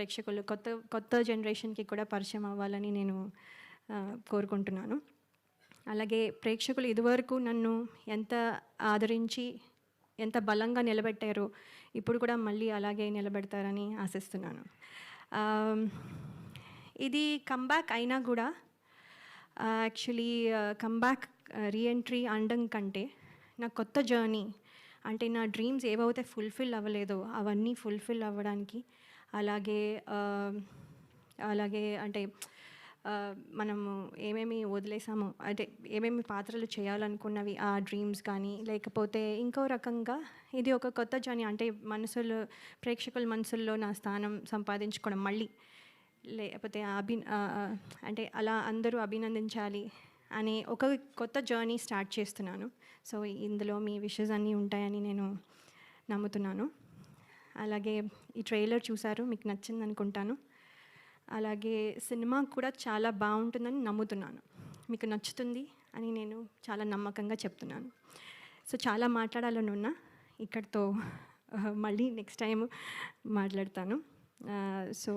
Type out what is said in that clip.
ప్రేక్షకులు కొత్త కొత్త జనరేషన్కి కూడా పరిచయం అవ్వాలని నేను కోరుకుంటున్నాను. అలాగే ప్రేక్షకులు ఇదివరకు నన్ను ఎంత ఆదరించి ఎంత బలంగా నిలబెట్టారో ఇప్పుడు కూడా మళ్ళీ అలాగే నిలబెడతారని ఆశిస్తున్నాను. ఇది కంబ్యాక్ అయినా కూడా యాక్చువల్లీ కంబ్యాక్ రీఎంట్రీ అండం కంటే నా కొత్త జర్నీ అంటే నా డ్రీమ్స్ ఏవైతే ఫుల్ఫిల్ అవ్వలేదో అవన్నీ ఫుల్ఫిల్ అవ్వడానికి అలాగే అలాగే అంటే మనము ఏమేమి వదిలేసామో అంటే ఏమేమి పాత్రలు చేయాలనుకున్నవి ఆ డ్రీమ్స్ కానీ లేకపోతే ఇంకో రకంగా ఇది ఒక కొత్త జర్నీ అంటే మనసులో ప్రేక్షకుల మనసుల్లో నా స్థానం సంపాదించుకోవడం మళ్ళీ లేకపోతే అభి అంటే అలా అందరూ అభినందించాలి అనే ఒక కొత్త జర్నీ స్టార్ట్ చేస్తున్నాను. సో ఇందులో మీ విషెస్ అన్నీ ఉంటాయని నేను నమ్ముతున్నాను. అలాగే ఈ ట్రైలర్ చూసారు మీకు నచ్చింది అనుకుంటాను. అలాగే సినిమా కూడా చాలా బాగుంటుందని నమ్ముతున్నాను. మీకు నచ్చుతుంది అని నేను చాలా నమ్మకంగా చెప్తున్నాను. సో చాలా మాట్లాడాలని ఉన్నా. ఇక్కడితో మళ్ళీ నెక్స్ట్ టైం మాట్లాడతాను. సో